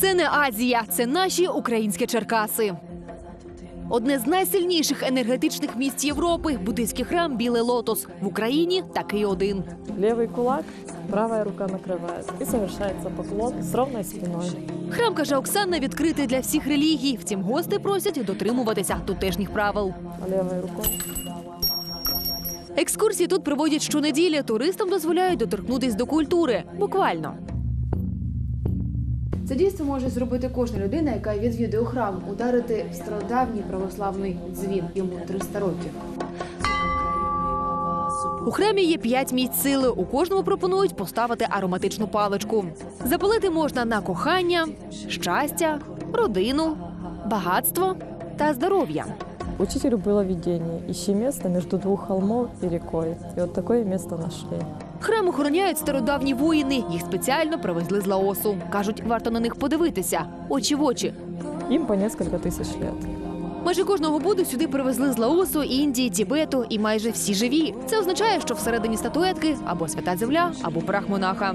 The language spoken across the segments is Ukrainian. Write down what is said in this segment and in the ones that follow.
Це не Азія, це наші українські Черкаси. Одне з найсильніших енергетичних місць Європи буддийський храм Білий Лотос. В Україні такий один. Левый кулак, правая рука накрывает. И совершается поклон с ровной спиной. Храм, каже Оксана, відкритий для всіх релігій. Втім, гости просять дотримуватися тутешніх правил. А левой рукой Екскурсії тут проводять щонеділі. Туристам дозволяють доторкнутись до культури. Буквально. Це дійство може зробити кожна людина, яка відвідує храм, ударити в стародавній православний дзвін. Йому 300 років. У храмі є п'ять місць сили. У кожному пропонують поставити ароматичну паличку. Запалити можна на кохання, щастя, родину, багатство та здоров'я. Учителю было видение. Ищи место между двух холмов и рекой. И вот такое место нашли. Храм охороняють стародавні воїни. Їх спеціально привезли з Лаосу. кажуть, варто на них подивитися очі в очі. Им по несколько тысяч лет. Майже кожного Буду сюди привезли з Лаосу, Індії, Тібету і майже всі живі. Це означає, що всередині статуетки або свята земля, або прах монаха.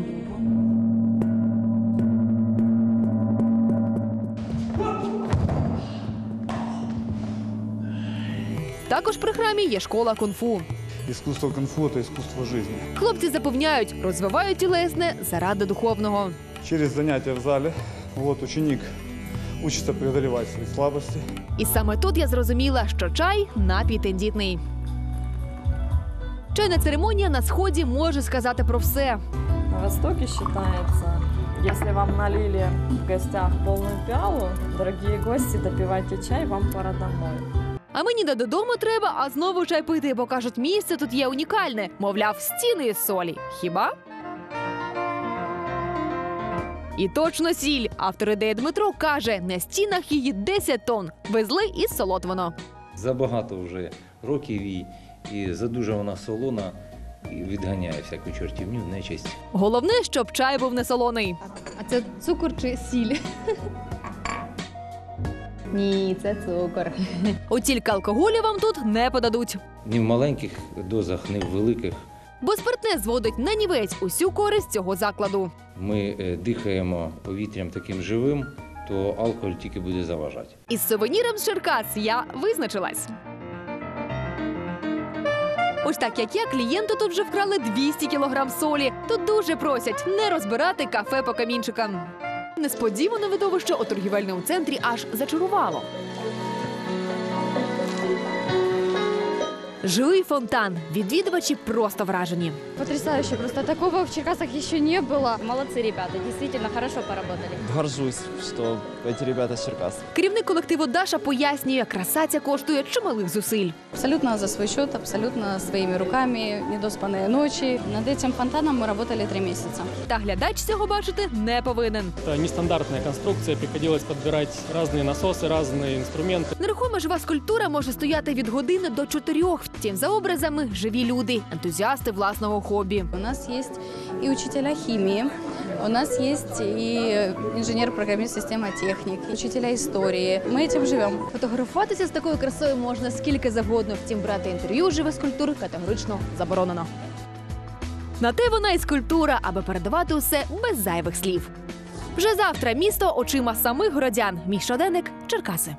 Також при храмі є школа кунг-фу. Искусство кунг-фу – это искусство жизни. Хлопці запевняють, розвивають тілесне заради духовного. Через занятия в зале вот, ученик учится преодолевать свои слабости. І саме тут я зрозуміла, що чай напій тендітний. Чайна церемонія на сході може сказати про все. На Востоке считается, если вам налили в гостях полную пиалу, дорогие гости, допивайте чай, вам пора домой. А мені не додому треба, а знову чай пити, бо кажуть, місце тут є унікальне. Мовляв, стіни із солі. Хіба? І точно сіль. Автор ідеї Дмитро каже, на стінах її 10 тонн. Везли із Солотвино. Забагато вже років і, і задуже вона солона і відганяє всяку чортівню, нечисть. Головне, щоб чай був не солоний. А це цукор чи сіль? Ні, це цукор. От тільки алкоголю вам тут не подадуть. Ні в маленьких дозах, ні в великих. Бо спиртне зводить на нівець усю користь цього закладу. Ми е, дихаємо повітрям таким живим, то алкоголь тільки буде заважати. Із сувеніром з Черкас я визначилась. Ось так як я, клієнту тут вже вкрали 200 кілограм солі. Тут дуже просять не розбирати кафе по камінчикам. Несподіване видовище у торгівельному центрі аж зачарувало. Живий фонтан. Відвідувачі просто вражені. Потрясающе, просто такого в Черкасах еще не было. Молодцы ребята, действительно хорошо поработали. Горжусь, что эти ребята с Черкас. Керівник колективу Даша пояснює, краса ця коштує чималих зусиль. Абсолютно за свой счет, абсолютно своими руками, недоспанные ночи. Над этим фонтаном мы работали три месяца. Та глядач цього бачити не повинен. Это нестандартная конструкция, приходилось подбирать разные насосы, разные инструменты. Нерухома жива скульптура може стояти від години до чотирьох. Втім, за образами живі люди, ентузіасти власного хобі. У нас есть и учителя химии, у нас есть и инженер-программист система техник, учителя истории. Мы этим живем. Фотографуватися з такою красою можна скільки завгодно. Втім, брати інтерв'ю з живих скульптур категорично заборонено. На те вона і скульптура, аби передавати усе без зайвих слів. Вже завтра місто очима самих городян. Мій щоденник Черкаси.